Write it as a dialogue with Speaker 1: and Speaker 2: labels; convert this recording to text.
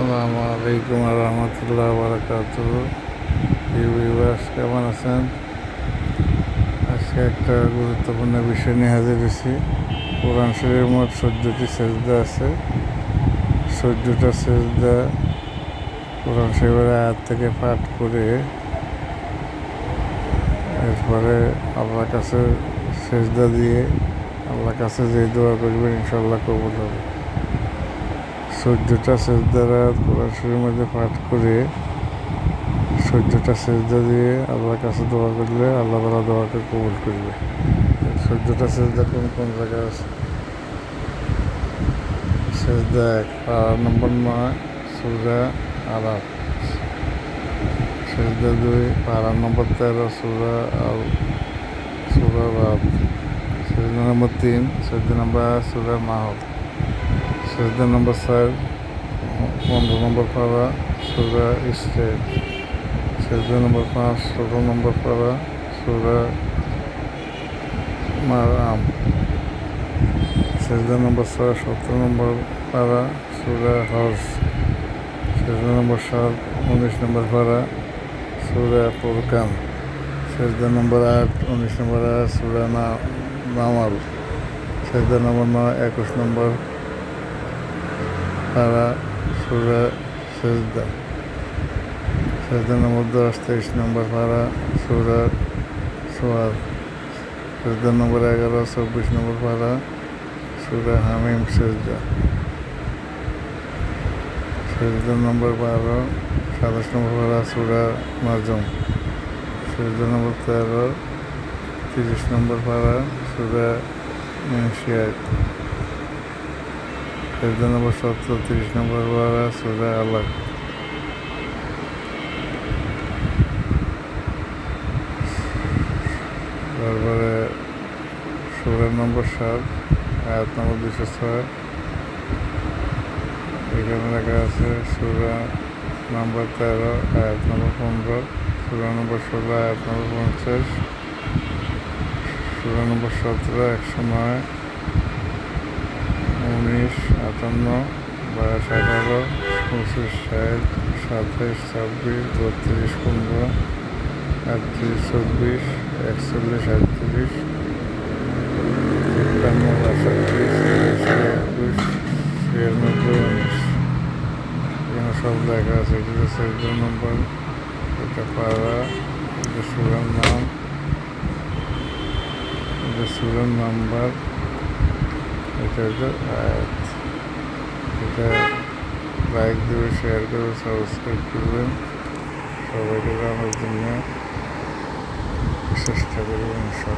Speaker 1: আসসালামু আলাইকুম রহমতুল্লাহ বারাকাত ভিউয়ার্স, কেমন আছেন? আজকে একটা গুরুত্বপূর্ণ বিষয় নিয়ে হাজির হয়েছি। কোরআন শরীফের মোট চোদ্দটি সেজদা আছে। চোদ্দটা সেজদা কোরআন শরীফের আয়াত থেকে পাঠ করে এরপরে আল্লাহর কাছে সেজদা দিয়ে আল্লাহর কাছে যে দোয়া করবেন ইনশাল্লাহ কবুল হবে। চোদ্দোটা সেজদারা কোরআন শরীরের মধ্যে পাঠ করে চোদ্দোটা সেজদা দিয়ে আল্লাহর কাছে দোয়া করলে আল্লাহ তালা দোয়াকে কবুল করবে। চোদ্দোটা সেজদা কোন কোন জায়গায় আছে? সেজদা এক, পাড়া নম্বর নয়, সুরা আরাব সেজদা দুই, পাড়া নম্বর তেরো, সুরা আল, সুরা রাত সেজদা নম্বর তিন, সেজদা নম্বর সুরা মাহব সেজদা নম্বর চার পনেরো নম্বর পাড়া সুরা স্টেট সেজদা নম্বর পাঁচ ষোলো নম্বর পাড়া সুরা মারাম সেজদা নম্বর ছয় সতেরো নম্বর পাড়া সুরা হজ সেজদা নম্বর সাত উনিশ নম্বর পাড়া সুরা ফুরকান সেজদা নম্বর আট উনিশ নম্বর আট সুরা না নামাল সেজদা নম্বর নয় একুশ নম্বর পাড়া সুরা সেজদা। সেজদা নম্বর দশ তেইশ নম্বর পাড়া সুরা সোয়াদ সেজদা নম্বর এগারো, চব্বিশ নম্বর পাড়া সুরা হামিম সেজদা। সেজদা নম্বর বারো, সাতাশ নম্বর পাড়া সুরা মাজম। সেজদা নম্বর তেরো, তিরিশ নম্বর পাড়া সুরা মিনশিয়াত। সেজদা নম্বর সতেরো তিরিশ নম্বর পাড়া সোজা আল্লাহ। তারপরে ষোলো নম্বর সাত, আয়াত নম্বর দুশো ছয়। এখানে লেখা আছে সুরা নম্বর তেরো, আয়াত নম্বর পনেরো সুরা নম্বর ষোলো, আয়াত নম্বর পঞ্চাশ সুরা নম্বর সতেরো, একশো নয়। উনিশ, আটান্ন, বাইশ আঠারো পঁচিশ, ষাট, সাতাইশ, ছাব্বিশ, বত্রিশ, পনেরো, আটত্রিশ, চব্বিশ, একচল্লিশ, আটত্রিশ, তিপ্পান্ন, বাষট্টি, ছিয়াশি, একুশ, ছিয়ানব্বই, উনিশ। এখানে সব লেখা আছে, এটা চৌদ্দ নম্বর এটা পাড়া, এটা সুরার নাম, এটা সুরার নাম্বার এটা হচ্ছে আয়াত এটা লাইক দেবে শেয়ার করবে সাবস্ক্রাইব করবেন সবাইকে জানার জন্য চেষ্টা করবেন ইনশাল্লাহ